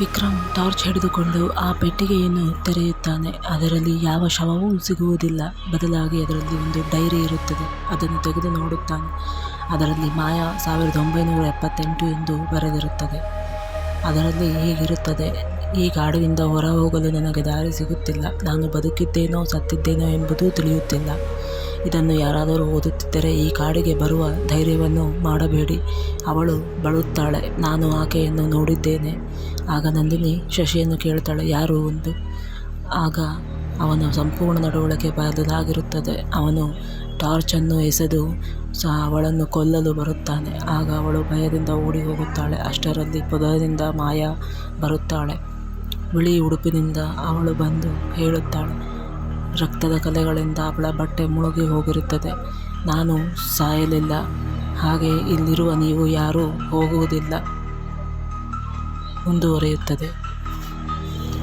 Vikram torch ಹಿಡಿದುಕೊಂಡು ಆ ಪೆಟ್ಟಿಗೆಯನ್ನು ತೆರೆಯುತ್ತಾನೆ. ಅದರಲ್ಲಿ ಯಾವ ಶವವೂ ಸಿಗುವುದಿಲ್ಲ. ಬದಲಾಗಿ ಅದರಲ್ಲಿ ಒಂದು ಡೈರಿ ಇರುತ್ತದೆ. ಅದನ್ನು ತೆಗೆದು ನೋಡುತ್ತಾನೆ. ಅದರಲ್ಲಿ ಮಾಯಾ ಸಾವಿರದ ಒಂಬೈನೂರ ಎಪ್ಪತ್ತೆಂಟು ಎಂದು ಬರೆದಿರುತ್ತದೆ. ಅದರಲ್ಲಿ ಹೀಗಿರುತ್ತದೆ. ಈ ಕಾಡಿನಿಂದ ಹೊರ ಹೋಗಲು ನನಗೆ ದಾರಿ ಸಿಗುತ್ತಿಲ್ಲ. ನಾನು ಬದುಕಿದ್ದೇನೋ ಸತ್ತಿದ್ದೇನೋ ಎಂಬುದು ತಿಳಿಯುತ್ತಿಲ್ಲ. ಇದನ್ನು ಯಾರಾದರೂ ಓದುತ್ತಿದ್ದರೆ ಈ ಕಾಡಿಗೆ ಬರುವ ಧೈರ್ಯವನ್ನು ಮಾಡಬೇಡಿ. ಅವಳು ಬಳುತ್ತಾಳೆ, ನಾನು ಆಕೆಯನ್ನು ನೋಡಿದ್ದೇನೆ. ಆಗ ನಂದಿನಿ ಶಶಿಯನ್ನು ಕೇಳ್ತಾಳೆ, ಯಾರು ಒಂದು? ಆಗ ಅವನ ಸಂಪೂರ್ಣ ನಡವಳಿಕೆ ಬದಲಾಗಿರುತ್ತದೆ. ಅವನು ಟಾರ್ಚನ್ನು ಎಸೆದು ಸಹ ಅವಳನ್ನು ಕೊಲ್ಲಲು ಬರುತ್ತಾನೆ. ಆಗ ಅವಳು ಭಯದಿಂದ ಓಡಿ ಹೋಗುತ್ತಾಳೆ, ಅಷ್ಟರಲ್ಲಿ ಪದದಿಂದ ಮಾಯಾ ಬರುತ್ತಾಳೆ. ಬಿಳಿ ಉಡುಪಿನಿಂದ ಅವಳು ಬಂದು ಹೇಳುತ್ತಾಳೆ ರಕ್ತದ ಕಲೆಗಳಿಂದ ಅವಳ ಬಟ್ಟೆ ಮುಳುಗಿ ಹೋಗಿರುತ್ತದೆ. ನಾನು ಸಾಯಲಿಲ್ಲ. ಹಾಗೆ ಇಲ್ಲಿರುವ ನೀವು ಯಾರೂ ಹೋಗುವುದಿಲ್ಲ. ಮುಂದುವರಿಯುತ್ತದೆ.